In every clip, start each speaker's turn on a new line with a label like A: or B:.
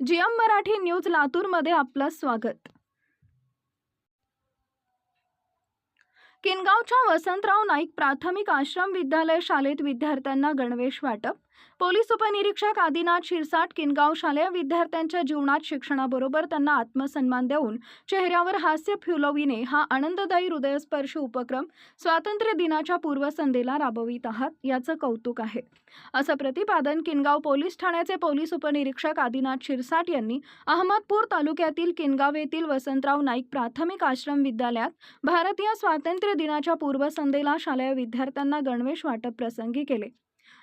A: GM Marathi news लातूरमध्ये आपलं स्वागत. किनगावच्या वसंतराव नाईक प्राथमिक आश्रम विद्यालय शाळेत विद्यार्थ्यांना गणवेश वाटप पोलीस उपनिरीक्षक आदिनाथ शिरसाट किनगाव शालेय विद्यार्थ्यांच्या जीवनात शिक्षणाबरोबर त्यांना आत्मसन्मान देऊन चेहऱ्यावर हास्य फुलविणे हा आनंददायी हृदयस्पर्शी उपक्रम स्वातंत्र्य दिनाच्या पूर्वसंध्येला राबवित आहात याचं कौतुक आहे. असं प्रतिपादन किनगाव पोलीस ठाण्याचे पोलीस उपनिरीक्षक आदिनाथ शिरसाट यांनी अहमदपूर तालुक्यातील किनगाव येथील वसंतराव नाईक प्राथमिक आश्रम विद्यालयात भारतीय स्वातंत्र्य दिनाच्या पूर्वसंध्येला शालेय विद्यार्थ्यांना गणवेश वाटप प्रसंगी केले.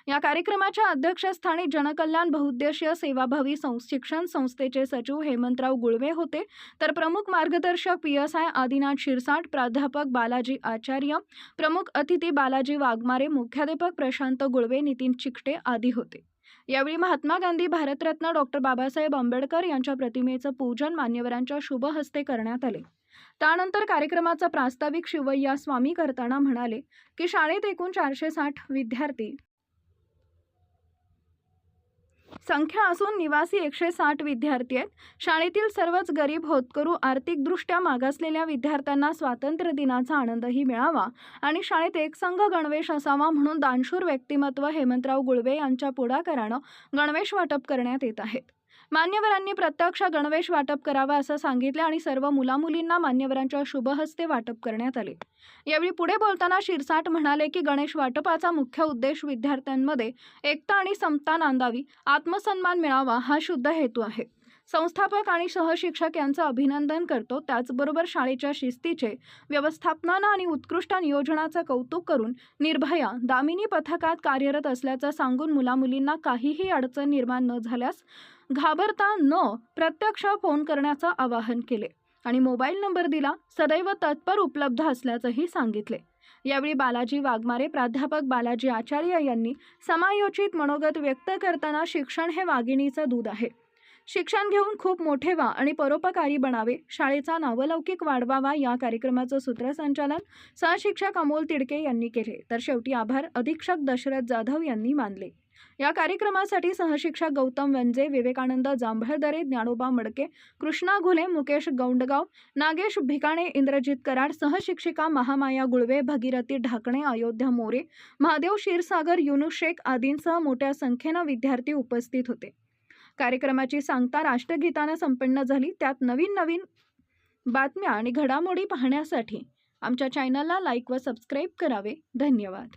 A: या कार्यक्रमाच्या अध्यक्षस्थानी जनकल्याण बहुउद्देशीय सेवाभावी शिक्षण संस्थेचे सचिव हेमंतराव गुळवे होते. तर प्रमुख मार्गदर्शक P S I Adinath Shirsat प्राध्यापक बालाजी आचार्य प्रमुख अतिथी बालाजी वाघमारे मुख्याध्यापक प्रशांत गुळवे नितीन चिकटे आदी होते. यावेळी महात्मा गांधी भारतरत्न डॉक्टर बाबासाहेब आंबेडकर यांच्या प्रतिमेचं पूजन मान्यवरांच्या शुभ हस्ते करण्यात आले. त्यानंतर कार्यक्रमाचा प्रास्ताविक शिवय्या स्वामी करताना म्हणाले की शाळेत एकूण चारशे साठ विद्यार्थी संख्या असून निवासी एकशे साठ विद्यार्थी आहेत. शाळेतील सर्वच गरीब होतकरू आर्थिकदृष्ट्या मागासलेल्या विद्यार्थ्यांना स्वातंत्र्य दिनाचा आनंदही मिळावा आणि शाळेत एकसंघ गणवेश असावा म्हणून दानशूर व्यक्तिमत्व हेमंतराव गुळवे यांच्या पुढाकारानं गणवेश वाटप करण्यात येत आहेत मान्यवरांनी प्रत्यक्ष गणवेश वाटप करावा असं सांगितले आणि सर्व मुलामुलींना मान्यवरांच्या शुभहस्ते वाटप करण्यात आले. यावेळी पुढे बोलताना शिरसाट म्हणाले की गणेश वाटपाचा मुख्य उद्देश विद्यार्थ्यांमध्ये एकता आणि समता नांदावी आत्मसन्मान मिळावा हा शुद्ध हेतू आहे. संस्थापक आणि सहशिक्षक यांचं अभिनंदन करतो. त्याचबरोबर शाळेच्या शिस्तीचे व्यवस्थापनानं आणि उत्कृष्ट नियोजनाचं कौतुक करून निर्भया दामिनी पथकात कार्यरत असल्याचं सांगून मुलामुलींना काहीही अडचण निर्माण न झाल्यास घाबरता न प्रत्यक्ष फोन करण्याचं आवाहन केले आणि मोबाईल नंबर दिला सदैव तत्पर उपलब्ध असल्याचंही सांगितले. यावेळी बालाजी वाघमारे प्राध्यापक बालाजी आचार्य यांनी समायोजित मनोगत व्यक्त करताना शिक्षण हे वाघिणीचं दूध आहे. शिक्षण घेऊन खूप मोठे व्हा आणि परोपकारी बनावे शाळेचा नावलौकिक वाढवावा या कार्यक्रमाचं सूत्रसंचालन सहशिक्षक अमोल तिडके यांनी केले. तर शेवटी आभार अधीक्षक दशरथ जाधव यांनी मानले. या कार्यक्रमासाठी सहशिक्षक गौतम वंजे विवेकानंद जांभळदरे ज्ञानोबा मडके कृष्णा घुले मुकेश गौंडगाव नागेश भिकाणे इंद्रजित कराड सहशिक्षिका महामाया गुळवे भगीरथी ढाकणे अयोध्या मोरे महादेव क्षीरसागर युनुस शेख आदींसह मोठ्या संख्येनं विद्यार्थी उपस्थित होते. कार्यक्रमाची सांगता राष्ट्रगीतानं संपन्न झाली. त्यात नवीन नवीन बातम्या आणि घडामोडी पाहण्यासाठी आमच्या चॅनलला लाईक व सबस्क्राईब करावे. धन्यवाद.